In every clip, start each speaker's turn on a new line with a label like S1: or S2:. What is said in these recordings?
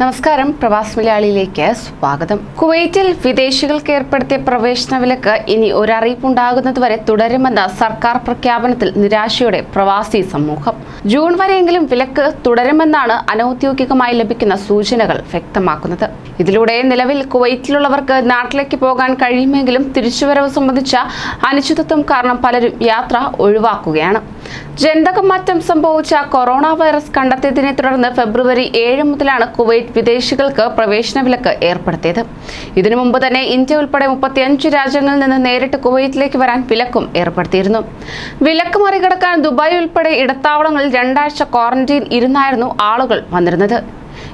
S1: നമസ്കാരം. പ്രവാസ് മലയാളിയിലേക്ക് സ്വാഗതം. കുവൈറ്റിൽ വിദേശികൾക്ക് ഏർപ്പെടുത്തിയ പ്രവേശന വിലക്ക് ഇനി ഒരറിയിപ്പുണ്ടാകുന്നതുവരെ തുടരുമെന്ന സർക്കാർ പ്രഖ്യാപനത്തിൽ നിരാശയോടെ പ്രവാസി സമൂഹം. ജൂൺ വരെയെങ്കിലും വിലക്ക് തുടരുമെന്നാണ് അനൌദ്യോഗികമായി ലഭിക്കുന്ന സൂചനകൾ വ്യക്തമാക്കുന്നത്. ഇതിലൂടെ നിലവിൽ കുവൈറ്റിലുള്ളവർക്ക് നാട്ടിലേക്ക് പോകാൻ കഴിയുമെങ്കിലും തിരിച്ചുവരവ് സംബന്ധിച്ച അനിശ്ചിതത്വം കാരണം പലരും യാത്ര ഒഴിവാക്കുകയാണ്. ജനിതക മാറ്റം സംഭവിച്ച കൊറോണ വൈറസ് കണ്ടെത്തിയതിനെ തുടർന്ന് ഫെബ്രുവരി ഏഴ് മുതലാണ് കുവൈറ്റ് വിദേശികൾക്ക് പ്രവേശന വിലക്ക് ഏർപ്പെടുത്തിയത്. ഇതിനു മുമ്പ് തന്നെ ഇന്ത്യ ഉൾപ്പെടെ മുപ്പത്തിയഞ്ച് രാജ്യങ്ങളിൽ നിന്ന് നേരിട്ട് കുവൈറ്റിലേക്ക് വരാൻ വിലക്കും ഏർപ്പെടുത്തിയിരുന്നു. വിലക്ക് മറികടക്കാൻ ദുബായ് ഉൾപ്പെടെ ഇടത്താവളങ്ങളിൽ രണ്ടാഴ്ച ക്വാറന്റീൻ ഇരുന്നായിരുന്നു ആളുകൾ വന്നിരുന്നത്.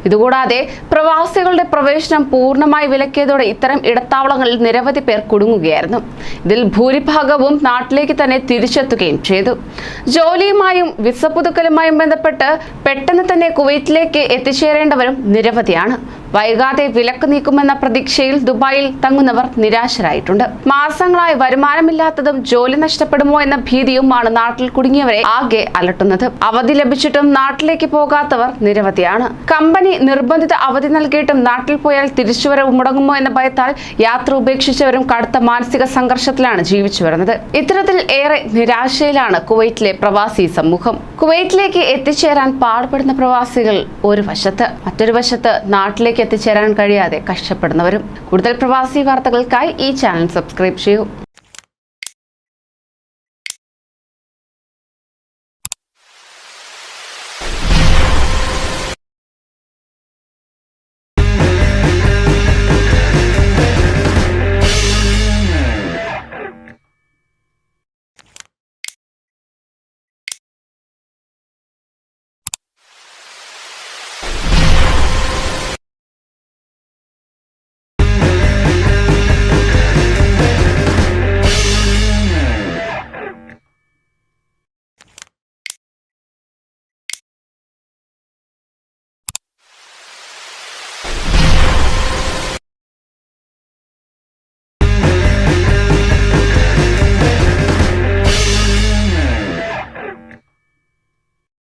S1: ഇതുകൂടാതെ പ്രവാസികളുടെ പ്രവേശനം പൂർണമായി വിലക്കിയതോടെ ഇത്തരം ഇടത്താവളങ്ങളിൽ നിരവധി പേർ കുടുങ്ങുകയായിരുന്നു. ഇതിൽ ഭൂരിഭാഗവും നാട്ടിലേക്ക് തന്നെ തിരിച്ചെത്തുകയും ചെയ്തു. ജോലിയുമായും വിസ പുതുക്കലുമായും ബന്ധപ്പെട്ട് പെട്ടെന്ന് തന്നെ കുവൈറ്റിലേക്ക് എത്തിച്ചേരേണ്ടവരും നിരവധിയാണ്. വൈകാതെ വിലക്ക് നീക്കുമെന്ന പ്രതീക്ഷയിൽ ദുബായിൽ തങ്ങുന്നവർ നിരാശരായിട്ടുണ്ട്. മാസങ്ങളായി വരുമാനമില്ലാത്തതും ജോലി നഷ്ടപ്പെടുമോ എന്ന ഭീതിയുമാണ് നാട്ടിൽ കുടുങ്ങിയവരെ ആകെ അലട്ടുന്നത്. അവധി ലഭിച്ചിട്ടും നാട്ടിലേക്ക് പോകാത്തവർ നിരവധിയാണ്. കമ്പനി നിർബന്ധിത അവധി നൽകിയിട്ടും നാട്ടിൽ പോയാൽ തിരിച്ചുവരവ് മുടങ്ങുമോ എന്ന ഭയത്താൽ യാത്ര ഉപേക്ഷിച്ചവരും കടുത്ത മാനസിക സംഘർഷത്തിലാണ് ജീവിച്ചു വരുന്നത്. ഇത്തരത്തിൽ ഏറെ നിരാശയിലാണ് കുവൈറ്റിലെ പ്രവാസി സമൂഹം. കുവൈറ്റിലേക്ക് എത്തിച്ചേരാൻ പാടുപെടുന്ന പ്രവാസികൾ ഒരു വശത്ത് മറ്റൊരു വശത്ത് നാട്ടിലേക്ക് എത്തിച്ചേരാൻ കഴിയാതെ കഷ്ടപ്പെടുന്നവരും. കൂടുതൽ പ്രവാസി വാർത്തകൾക്കായി ഈ ചാനൽ സബ്സ്ക്രൈബ് ചെയ്യൂ.